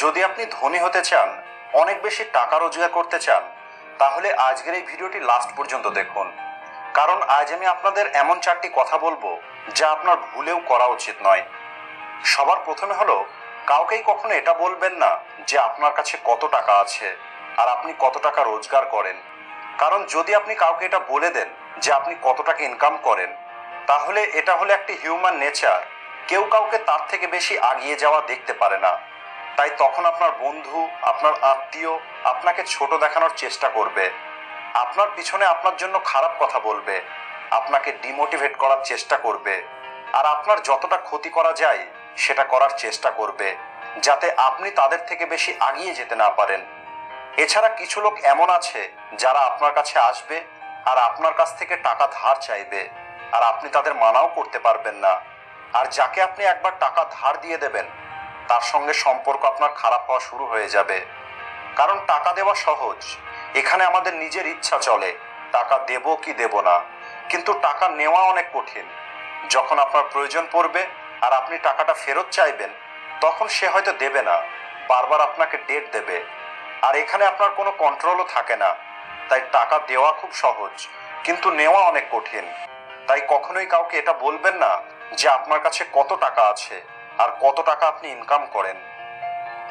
যদি আপনি ধনী হতে চান, অনেক বেশি টাকা রোজগার করতে চান, তাহলে আজকের এই ভিডিওটি লাস্ট পর্যন্ত দেখুন। কারণ আজ আমি আপনাদের এমন চারটি কথা বলব যা আপনার ভুলেও করা উচিত নয়। সবার প্রথমে হলো, কাউকেই কখনো এটা বলবেন না যে আপনার কাছে কত টাকা আছে আর আপনি কত টাকা রোজগার করেন। কারণ যদি আপনি কাউকে এটা বলে দেন যে আপনি কত টাকা ইনকাম করেন, তাহলে এটা হলো একটি হিউম্যান নেচার কেউ কাউকে তার থেকে বেশি আগিয়ে যাওয়া দেখতে পারে না। তাই তখন আপনার বন্ধু, আপনার আত্মীয় আপনাকে ছোট দেখানোর চেষ্টা করবে। আপনার পিছনে আপনার জন্য খারাপ কথা বলবে। আপনাকে ডিমোটিভেট করার চেষ্টা করবে। আর আপনার যতটা ক্ষতি করা যায়, সেটা করার চেষ্টা করবে, যাতে আপনি তাদের থেকে বেশি আগিয়ে যেতে না পারেন। এছাড়া কিছু লোক এমন আছে, যারা আপনার কাছে আসবে আর আপনার কাছ থেকে টাকা ধার চাইবে, আর আপনি তাদের মানাও করতে পারবেন না। আর যাকে আপনি একবার টাকা ধার দিয়ে দেবেন তার সঙ্গে সম্পর্ক আপনার খারাপ হওয়া শুরু হয়ে যাবে। কারণ টাকা দেওয়া সহজ। এখানে আমাদের নিজের ইচ্ছা চলে। টাকা দেব কি দেব না। কিন্তু টাকা নেওয়া অনেক কঠিন। যখন আপনার প্রয়োজন পড়বে আর আপনি টাকাটা ফেরত চাইবেন, তখন সে হয়তো দেবে না। বারবার আপনাকে ডেট দেবে। আর এখানে আপনার কোনো কন্ট্রোলও থাকে না। তাই টাকা দেওয়া খুব সহজ, কিন্তু নেওয়া অনেক কঠিন। তাই কখনোই কাউকে এটা বলবেন না যে আপনার কাছে কত টাকা আছে। আর কত টাকা আপনি ইনকাম করেন?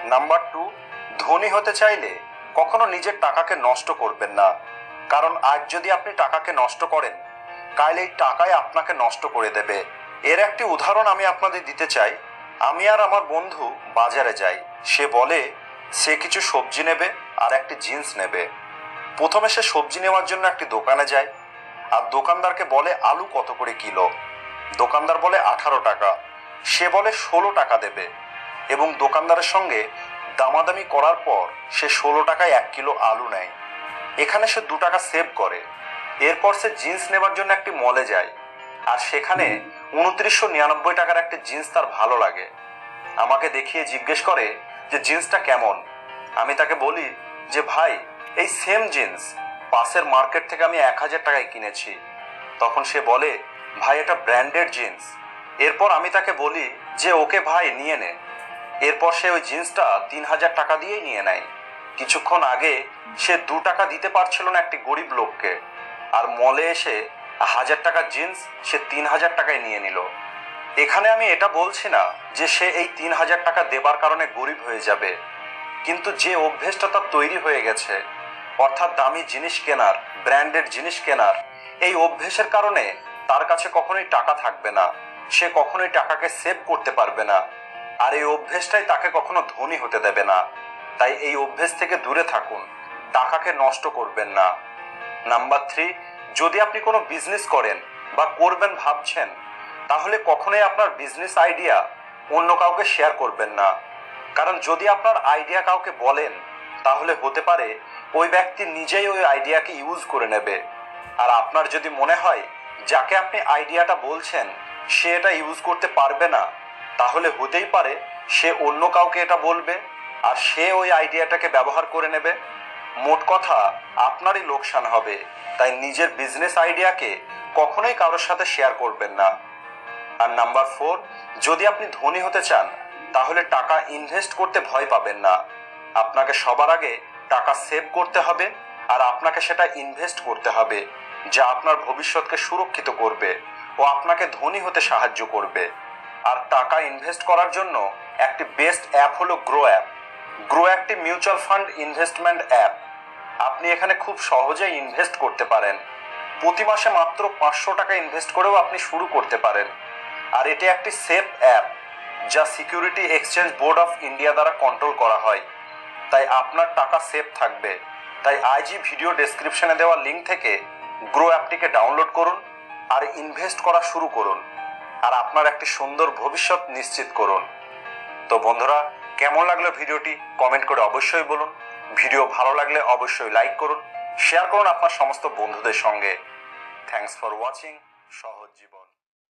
নাম্বার টু ধনী হতে চাইলে কখনো নিজের টাকাকে নষ্ট করবেন না। কারণ আজ যদি আপনি টাকাকে নষ্ট করেন, কাল এই টাকায় আপনাকে নষ্ট করে দেবে। এর একটি উদাহরণ আমি আপনাদের দিতে চাই। আমি আর আমার বন্ধু বাজারে যাই। সে বলে, সে কিছু সবজি নেবে আর একটি জিন্স নেবে। প্রথমে সে সবজি নেওয়ার জন্য একটি দোকানে যায়। আর দোকানদারকে বলে, আলু কত করে কিলো? দোকানদার বলে, আঠারো টাকা। সে বলে, ষোলো টাকা দেবে। এবং দোকানদারের সঙ্গে দামাদামি করার পর সে ষোলো টাকায় এক কিলো আলু নেয়। এখানে সে দু টাকা সেভ করে। এরপর সে জিন্স নেবার জন্য একটি মলে যায়। আর সেখানে উনত্রিশশো নিরানব্বই টাকার একটি জিন্স তার ভালো লাগে। আমাকে দেখিয়ে জিজ্ঞেস করে যে, জিন্সটা কেমন? আমি তাকে বলি যে, ভাই, এই সেম জিন্স। পাশের মার্কেট থেকে আমি এক হাজার টাকায় কিনেছি। তখন সে বলে, ভাই, এটা ব্র্যান্ডেড জিন্স। এরপর আমি তাকে বলি যে ওকে ভাই নিয়ে নে। এরপর সে ওই জিন্সটা তিন হাজার টাকা দিয়েই নিয়ে নেয়। কিছুক্ষণ আগে সে দু টাকা দিতে পারছিল না একটি গরিব লোককে। আর মলে এসে হাজার টাকার জিন্স সে তিন হাজার টাকায় নিয়ে নিল। এখানে আমি এটা বলছি না যে সে এই তিন হাজার টাকা দেবার কারণে গরিব হয়ে যাবে। কিন্তু যে অভ্যেসটা তার তৈরি হয়ে গেছে, অর্থাৎ দামি জিনিস কেনার ব্র্যান্ডেড জিনিস কেনার, এই অভ্যেসের কারণে তার কাছে কখনোই টাকা থাকবে না। সে কখনোই টাকাকে সেভ করতে পারবে না। আর এই অভ্যেসটাই তাকে কখনো ধনী হতে দেবে না। তাই এই অভ্যেস থেকে দূরে থাকুন। টাকাকে নষ্ট করবেন না। নাম্বার থ্রি যদি আপনি কোনো বিজনেস করেন বা করবেন ভাবছেন, তাহলে কখনোই আপনার বিজনেস আইডিয়া অন্য কাউকে শেয়ার করবেন না। কারণ যদি আপনার আইডিয়া কাউকে বলেন, তাহলে হতে পারে ওই ব্যক্তি নিজেই ওই আইডিয়াকে ইউজ করে নেবে। আর আপনার যদি মনে হয়, যাকে আপনি আইডিয়াটা বলছেন সে এটা ইউজ করতে পারবে না, তাহলে হতেই পারে সে অন্য কাউকে এটা বলবে আর সে ওই আইডিয়াটাকে ব্যবহার করে নেবে। মোট কথা, আপনারই লোকসান হবে, তাই নিজের বিজনেস আইডিয়াকে কখনোই কারোর সাথে শেয়ার করবেন না। আর নাম্বার ফোর যদি আপনি ধনী হতে চান, তাহলে টাকা ইনভেস্ট করতে ভয় পাবেন না। আপনাকে সবার আগে টাকা সেভ করতে হবে আর আপনাকে সেটা ইনভেস্ট করতে হবে, যা আপনার ভবিষ্যৎকে সুরক্ষিত করবে। ও আপনাকে ধনী হতে সাহায্য করবে। আর টাকা ইনভেস্ট করার জন্য একটি বেস্ট অ্যাপ হলো গ্রো অ্যাপ গ্রো একটি মিউচুয়াল ফান্ড ইনভেস্টমেন্ট অ্যাপ আপনি এখানে খুব সহজেই ইনভেস্ট করতে পারেন। প্রতি মাসে মাত্র পাঁচশো টাকা ইনভেস্ট করেও আপনি শুরু করতে পারেন। আর এটি একটি সেফ অ্যাপ যা security exchange board of India দ্বারা কন্ট্রোল করা হয়। তাই আপনার টাকা সেফ থাকবে। তাই আইজি ভিডিও ডেসক্রিপশনে দেওয়া লিঙ্ক থেকে গ্রো অ্যাপটিকে ডাউনলোড করুন। আর ইনভেস্ট করা শুরু করুন। আর আপনার একটি সুন্দর ভবিষ্যৎ নিশ্চিত করুন। তো বন্ধুরা, কেমন লাগল ভিডিওটি? কমেন্ট করে অবশ্যই বলুন। ভিডিও ভালো লাগলে অবশ্যই লাইক করুন। শেয়ার করুন আপনার সমস্ত বন্ধুদের সঙ্গে। থ্যাংকস ফর ওয়াচিং সহজ জীবন।